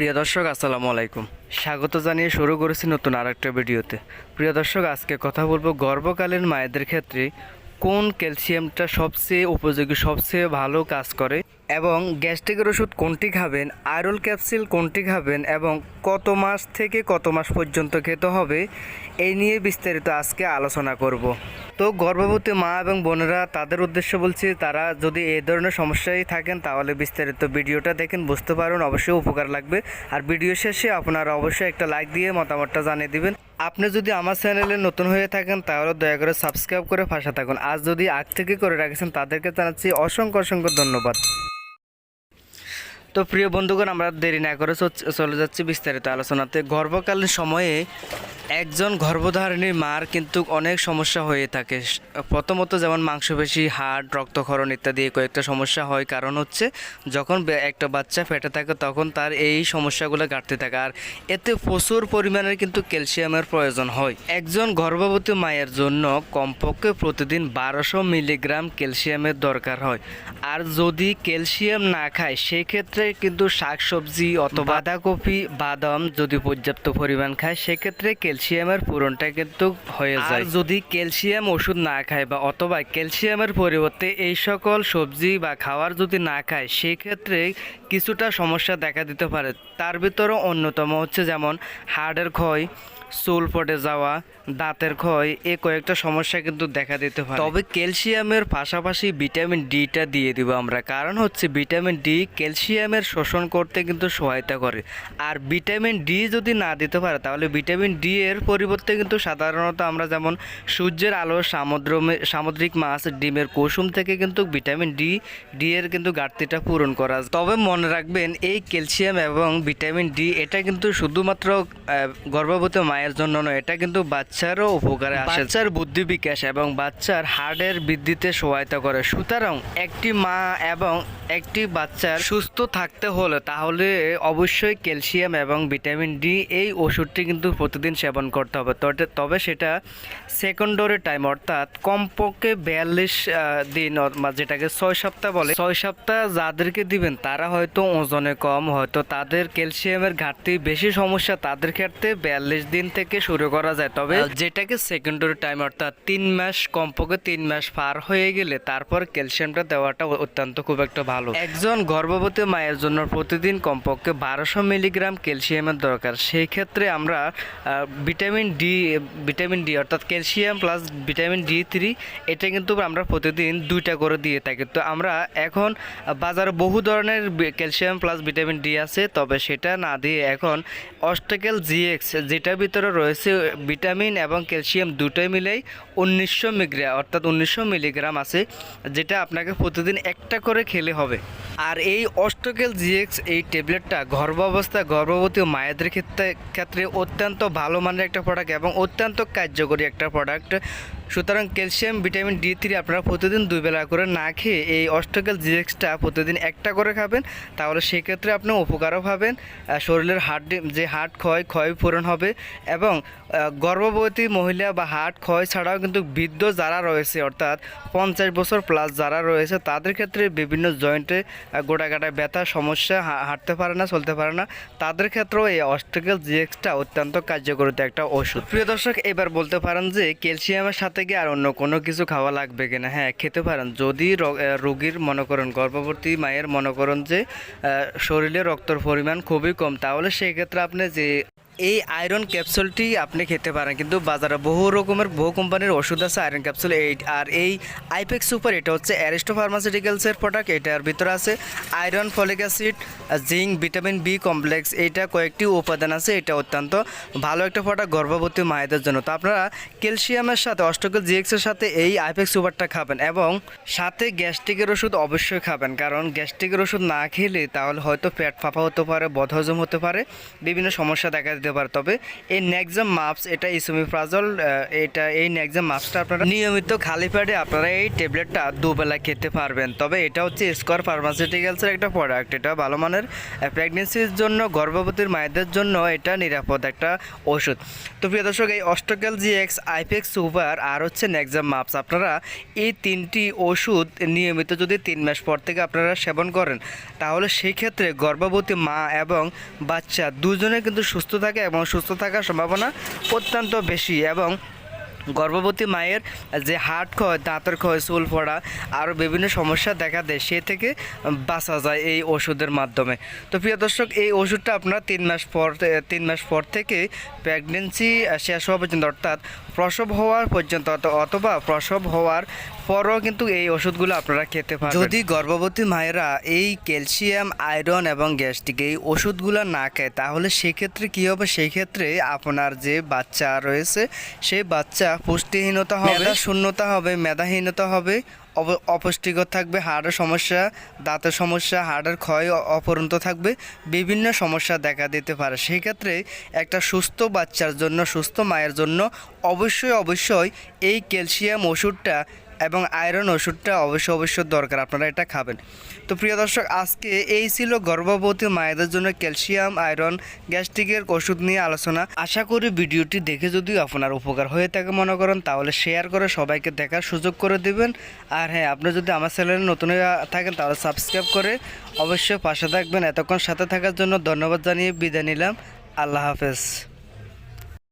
প্রিয় দর্শক, আসসালামু আলাইকুম। স্বাগত জানিয়ে শুরু করেছি নতুন আরেকটা ভিডিওতে। প্রিয় দর্শক, আজকে কথা বলব গর্ভকালীন মায়েদের ক্ষেত্রে কোন ক্যালসিয়ামটা সবচেয়ে উপযোগী, সবচেয়ে ভালো কাজ করে? এবং গ্যাস্ট্রিকের ওষুধ কোনটি খাবেন আয়রল ক্যাপসুল কোনটি খাবেন এবং কত মাস থেকে কত মাস পর্যন্ত খেতে হবে, এই নিয়ে বিস্তারিত আজকে আলোচনা করব। তো গর্ভবতী মা এবং বোনেরা তাদের উদ্দেশ্য বলছি, তারা যদি এই ধরনের সমস্যায় থাকেন তাহলে বিস্তারিত ভিডিওটা দেখেন, বুঝতে পারুন, অবশ্যই উপকার লাগবে। আর ভিডিও শেষে আপনারা অবশ্যই একটা লাইক দিয়ে মতামতটা জানিয়ে দিবেন। আপনি যদি আমার চ্যানেলে নতুন হয়ে থাকেন, তাহলে দয়া করে সাবস্ক্রাইব করে পাশে থাকুন। আর যদি আগ থেকে করে রাখেছেন, তাদেরকে জানাচ্ছি অসংখ্য অসংখ্য ধন্যবাদ। তো প্রিয় বন্ধুগণ, আমরা দেরি না করে চল- যাচ্ছি বিস্তারিত আলোচনাতে। গর্ভকালীন সময়ে একজন গর্ভধারিণীর মার কিন্তু অনেক সমস্যা হয়ে থাকে। প্রথমত যেমন মাংসপেশি হার্ট রক্তক্ষরণ ইত্যাদি কয়েকটা সমস্যা হয়। কারণ হচ্ছে, যখন একটা বাচ্চা ফেটে থাকে, তখন তার এই সমস্যাগুলো ঘাটতে থাকে। আর এতে প্রচুর পরিমাণের কিন্তু ক্যালসিয়ামের প্রয়োজন হয়। একজন গর্ভবতী মায়ের জন্য কমপক্ষে প্রতিদিন বারোশো মিলিগ্রাম ক্যালসিয়ামের দরকার হয়। আর যদি ক্যালসিয়াম না খায়, সেক্ষেত্রে কিন্তু শাকসবজি অথবা বাঁধাকপি বাদাম যদি পর্যাপ্ত পরিমাণ খায় সেক্ষেত্রে ক্যালসিয়ামের পূরণটা কিন্তু হয়ে যায়। যদি ক্যালসিয়াম ওষুধ না খায় বা অথবা ক্যালসিয়ামের পরিবর্তে এই সকল সবজি বা খাওয়ার যদি না খায় সেক্ষেত্রে কিছুটা সমস্যা দেখা দিতে পারে। তার ভিতরে অন্যতম হচ্ছে যেমন হাড়ের ক্ষয় চুল পড়ে যাওয়া, দাঁতের ক্ষয়, এ কয়েকটা সমস্যা কিন্তু দেখা দিতে পারে। তবে ক্যালসিয়ামের পাশাপাশি ভিটামিন ডিটা দিয়ে দিব আমরা। কারণ হচ্ছে ভিটামিন ডি ক্যালসিয়ামের শোষণ করতে কিন্তু সহায়তা করে। আর ভিটামিন ডি যদি না দিতে পারে, তাহলে ভিটামিন ডি এর পরিবর্তে কিন্তু সাধারণত আমরা যেমন সূর্যের আলো সামুদ্র সামুদ্রিক মাছ, ডিমের কুসুম থেকে কিন্তু ভিটামিন ডি ডি এর কিন্তু ঘাটতিটা পূরণ করা। তবে মনে রাখবেন, এই ক্যালসিয়াম এবং ভিটামিন ডি এটা কিন্তু শুধুমাত্র গর্ভবতী মায়ের জন্য নয় এটা কিন্তু বাচ্চারও উপকারে আসে। বাচ্চার বুদ্ধি বিকাশ এবং বাচ্চার হার্টের বৃদ্ধিতে সহায়তা করে। সুতরাং একটি মা এবং একটি বাচ্চার সুস্থ থাকতে হলে তাহলে অবশ্যই ক্যালসিয়াম এবং ভিটামিন ডি এই ওষুধটি কিন্তু প্রতিদিন সেবন করতে হবে। তবে- সেটা সেকেন্ডারি টাইম অর্থাৎ কমপক্ষে বিয়াল্লিশ দিন যেটাকে ছয় সপ্তাহ বলে ছয় সপ্তাহ যাদেরকে দিবেন তারা হয়তো ওজনে কম হয়তো তাদের ক্যালসিয়ামের ঘাটতি বেশি সমস্যা তাদের ক্ষেত্রে বিয়াল্লিশ দিন থেকে শুরু করা যায়। তবে যেটাকে সেকেন্ডারি টাইম অর্থাৎ তিন মাস কমপক্ষে তিন মাস পার হয়ে গেলে তারপর ক্যালসিয়ামটা দেওয়াটা অত্যন্ত খুব একটা ভালো। একজন গর্ভবতী মায়ের জন্য প্রতিদিন কমপক্ষে বারোশো মিলিগ্রাম ক্যালসিয়ামের দরকার। সেই ক্ষেত্রে আমরা ভিটামিন ডি ভিটামিন ডি অর্থাৎ calcium plus vitamin D three এটা কিন্তু আমরা প্রতিদিন দুইটা করে দিয়ে থাকি। তো আমরা এখন বাজারে বহু ধরনের ক্যালসিয়াম প্লাস ভিটামিন ডি আছে, তবে সেটা না দিয়ে এখন অস্টেকেল জিএক্স যেটা ভিতরে রয়েছে ভিটামিন এবং ক্যালসিয়াম দুটোই মিলেই উনিশশো মিগ্রা অর্থাৎ উনিশশো মিলিগ্রাম আছে, যেটা আপনাকে প্রতিদিন একটা করে খেলে হবে। আর এই অষ্টকেল জিএক্স এই ট্যাবলেটটা গর্ভাবস্থা, গর্ভবতী মায়েদের ক্ষেত্রে ক্ষেত্রে অত্যন্ত ভালো মানের একটা প্রোডাক্ট এবং অত্যন্ত কার্যকরী একটা প্রোডাক্ট সুতরাং ক্যালসিয়াম, ভিটামিন ডি থ্রি আপনারা প্রতিদিন দুই বেলা করে না খেয়ে এই অস্টকেল জিএক্সটা প্রতিদিন একটা করে খাবেন। তাহলে সেক্ষেত্রে আপনি উপকারও পাবেন শরীরের হার্ট যে হার্ট ক্ষয় ক্ষয় পূরণ হবে এবং গর্ভবতী মহিলা বা হার্ট ক্ষয় ছাড়াও কিন্তু বৃদ্ধ যারা রয়েছে, অর্থাৎ পঞ্চাশ বছর প্লাস যারা রয়েছে, তাদের ক্ষেত্রে বিভিন্ন জয়েন্টে গোটা গাটা ব্যথা, সমস্যা হাঁটতে পারে না, চলতে পারে না, তাদের ক্ষেত্রেও এই অস্ট্রিকেল জিএক্সটা অত্যন্ত কার্যকরিত একটা ওষুধ। প্রিয় দর্শক, এবার বলতে পারেন যে, ক্যালসিয়ামের সাথে কি আর অন্য কোনো কিছু খাওয়া লাগবে কিনা? হ্যাঁ খেতে পারেন। যদি রোগীর মনে করেন গর্ভবতী মায়ের মনে করেন যে শরীরে রক্তর পরিমাণ খুবই কম, তাহলে সেক্ষেত্রে আপনি যে এই আয়রন ক্যাপসুলটি আপনি খেতে পারেন। কিন্তু বাজারে বহু রকমের, বহু কোম্পানির ওষুধ আছে আয়রন ক্যাপসুল এইট আর এই আইপেক্স সুপার এটা হচ্ছে অ্যারিস্টো ফার্মাসিউটিক্যালসের প্রোডাক্ট এটার ভিতরে আছে iron folic acid zinc vitamin B complex এইটা কয়েকটি উপাদান আছে, এটা অত্যন্ত ভালো একটা প্রোডাক্ট গর্ভবতী মায়েদের জন্য। তো আপনারা ক্যালসিয়ামের সাথে অষ্টকল জিএক্সের সাথে এই আইপেক্স সুপারটা খাবেন এবং সাথে গ্যাস্ট্রিকের ওষুধ অবশ্যই খাবেন। কারণ গ্যাস্ট্রিকের ওষুধ না খেলে তাহলে হয়তো পেট ফাঁপা হতে পারে, বদহজম হতে পারে, বিভিন্ন সমস্যা দেখা দিতে হতে পারে। তবে এই নেক্সাম মাপস এটা ইসোমিপ্রাজল এটা এই নেক্সাম মাপসটা আপনারা নিয়মিত খালি পেটে আপনারা এই ট্যাবলেটটা দুবেলা খেতে পারবেন। তবে এটা হচ্ছে স্কোয়ার ফার্মাসিউটিক্যালসের একটা প্রোডাক্ট এটা ভালো মানের প্রেগনেন্সির জন্য, গর্ভবতীর মায়েদের জন্য এটা নিরাপদ একটা ওষুধ। তো প্রিয় দর্শক, এই অস্টকেল জি এক্স আইপেক্স সুপার আর হচ্ছে নেক্সাম মাপস আপনারা এই তিনটি ওষুধ নিয়মিত যদি তিন মাস পর থেকে আপনারা সেবন করেন, তাহলে সেই ক্ষেত্রে গর্ভবতী মা এবং বাচ্চা দুজনে কিন্তু সুস্থ থাকে এবং সুস্থ থাকার সম্ভাবনা অত্যন্ত বেশি এবং গর্ভবতী মায়ের যে হার্ট ক্ষয়, দাঁতের ক্ষয়, চুল পড়া আরও বিভিন্ন সমস্যা দেখা দেয়, সে থেকে বাঁচা যায় এই ওষুধের মাধ্যমে। তো প্রিয় দর্শক, এই ওষুধটা আপনার তিন মাস পর তিন মাস পর থেকে প্রেগনেন্সি শেষ হওয়া পর্যন্ত, অর্থাৎ প্রসব হওয়ার পর্যন্ত, অথবা প্রসব হওয়ার পরও কিন্তু এই ওষুধগুলো আপনারা খেতে পারেন যদি গর্ভবতী মায়েরা এই ক্যালসিয়াম আয়রন এবং গ্যাস্ট্রিক এই ওষুধগুলো না খায় তাহলে সেক্ষেত্রে কী হবে? সেই ক্ষেত্রে আপনার যে বাচ্চা রয়েছে সেই বাচ্চা পুষ্টিহীনতা হবে শূন্যতা হবে মেধাহীনতা হবে অব- অপুষ্টিকর থাকবে হাড়ের সমস্যা দাঁতের সমস্যা হাড়ের ক্ষয় অপরন্ত থাকবে বিভিন্ন সমস্যা দেখা দিতে পারে। সেই ক্ষেত্রে একটা সুস্থ বাচ্চার জন্য সুস্থ মায়ের জন্য অবশ্যই অবশ্যই এই ক্যালসিয়াম ওষুধটা এবং আয়রন ওষুধটা অবশ্যই অবশ্যই দরকার, আপনারা এটা খাবেন। তো প্রিয় দর্শক, আজকে এই ছিল গর্ভবতী মায়েদের জন্য ক্যালসিয়াম আয়রন গ্যাস্ট্রিকের ওষুধ নিয়ে আলোচনা। আশা করি ভিডিওটি দেখে যদি আপনার উপকার হয়ে থাকে মনে করেন, তাহলে শেয়ার করে সবাইকে দেখার সুযোগ করে দিবেন। আর হ্যাঁ আপনি যদি আমার চ্যানেলে নতুন থাকেন, তাহলে সাবস্ক্রাইব করে অবশ্যই পাশে থাকবেন। এতক্ষণ সাথে থাকার জন্য ধন্যবাদ জানিয়ে বিদায় নিলাম। আল্লাহ হাফেজ।